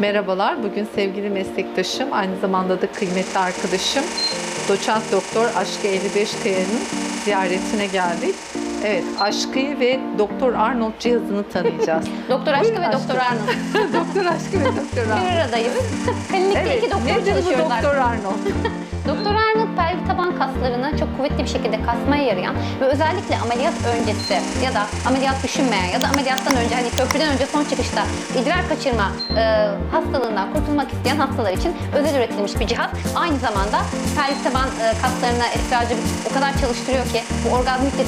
Merhabalar. Bugün sevgili meslektaşım, aynı zamanda da kıymetli arkadaşım Doçent Doktor Aşkı 55 Kaya'nın ziyaretine geldik. Evet, Aşkı'yı ve Doktor Arnold cihazını tanıyacağız. Doktor Aşkı Buyurun ve Aşkı. Doktor Arnold. doktor Aşkı ve Doktor Arnold. Bir aradayız. Klinikte Evet, iki doktor çalışıyoruz Doktor. Arnold? Doktor Arnold pelvik taban kaslarını çok kuvvetli bir şekilde kasmaya yarayan ve özellikle ameliyat öncesi ya da ameliyat düşünmeyen ya da ameliyattan önce hani köprüden önce son çıkışta idrar kaçırma e, hastalığından kurtulmak isteyen hastalar için özel üretilmiş bir cihaz. Aynı zamanda pelvik taban e, kaslarına esrarcı o kadar çalıştırıyor ki bu orgazmik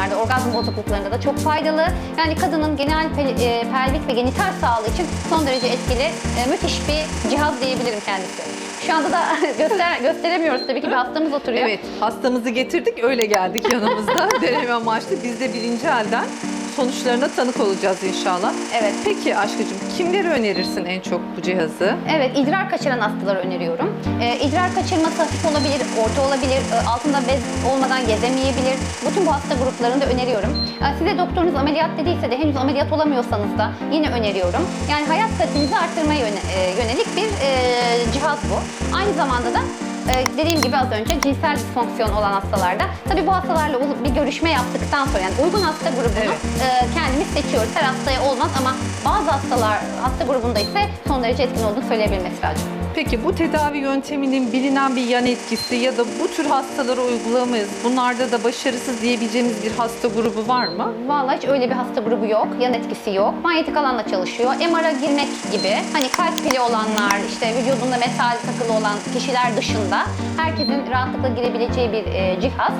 disfonksiyonlarda, orgazm bozukluklarında da çok faydalı. Yani kadının genel e, pelvik ve genital sağlığı için son derece etkili, e, müthiş bir cihaz diyebilirim kendisi. Şu anda da göster gösteremiyoruz tabii ki bir hastamız oturuyor. Evet, hastamızı getirdik, öyle geldik yanımızda. Deneme amaçlı. Biz de birinci elden sonuçlarına tanık olacağız inşallah. Evet. Peki Aşkı'cığım, kimleri önerirsin en çok bu cihazı? Evet, idrar kaçıran hastalara öneriyorum. Ee, idrar kaçırması hafif olabilir, orta olabilir, e, altında bez olmadan gezemeyebilir. Bütün bu hasta gruplarını da öneriyorum. Ee, size doktorunuz ameliyat dediyse de henüz ameliyat olamıyorsanız da yine öneriyorum. Yani hayat kalitenizi arttırmaya yöne- e, yönelik bir e, cihaz bu. Aynı zamanda da e, dediğim gibi az önce cinsel disfonksiyon olan hastalarda tabii bu hastalarla bir görüşme yaptıktan sonra yani uygun hasta grubunu Evet. e, kendimiz seçiyoruz. Her hastaya olmaz ama bazı hastalar hasta grubunda ise son derece etkin olduğunu söyleyebilirim Esra'cığım. Peki bu tedavi yönteminin bilinen bir yan etkisi ya da bu tür hastalara uygulamayız. Bunlarda da başarısız diyebileceğimiz bir hasta grubu var mı? Vallahi hiç öyle bir hasta grubu yok, yan etkisi yok. Manyetik alanla çalışıyor. MR'a girmek gibi hani kalp pili olanlar, işte vücudunda metal takılı olan kişiler dışında herkesin rahatlıkla girebileceği bir e, cihaz.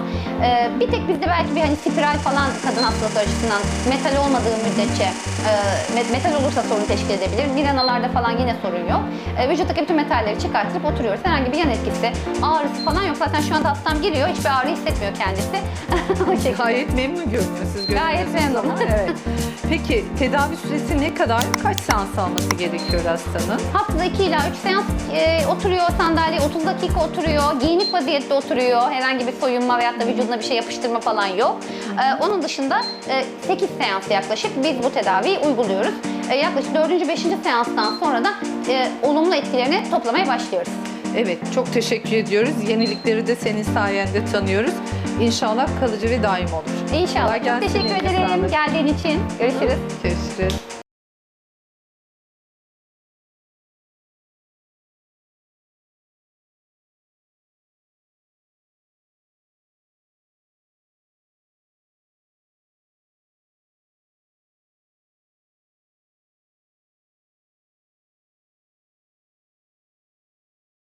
E, bir tek bizde belki bir hani spiral falan kadın hastalıkları açısından metal olmadığı müddetçe e, met- metal olursa sorun teşkil edebilir. Miranalarda falan yine sorun yok. E, vücuttaki bütün metalleri çıkartırıp oturuyoruz. Herhangi bir yan etkisi, ağrısı falan yok. Zaten şu anda hastam giriyor, hiçbir ağrı hissetmiyor kendisi. o şekilde. Gayet memnun görünüyor siz Gayet memnun. Evet. Peki tedavi süresi ne kadar? Kaç seans alması gerekiyor hastanın? Haftada 2 ila 3 seans e, oturuyor sandalye, 30 dakika oturuyor, giyinik vaziyette oturuyor. Herhangi bir soyunma veyahut da vücuduna bir şey yapıştırma falan yok. E, onun dışında e, 8 seans yaklaşık biz bu tedaviyi uyguluyoruz. E, yaklaşık 4. 5. seanstan sonra da e, olumlu etkilerini toplamaya başlıyoruz. Evet, çok teşekkür ediyoruz. Yenilikleri de senin sayende tanıyoruz. İnşallah kalıcı ve daim olur. İnşallah. Çok teşekkür ederim geldiğin için. Görüşürüz. Görüşürüz.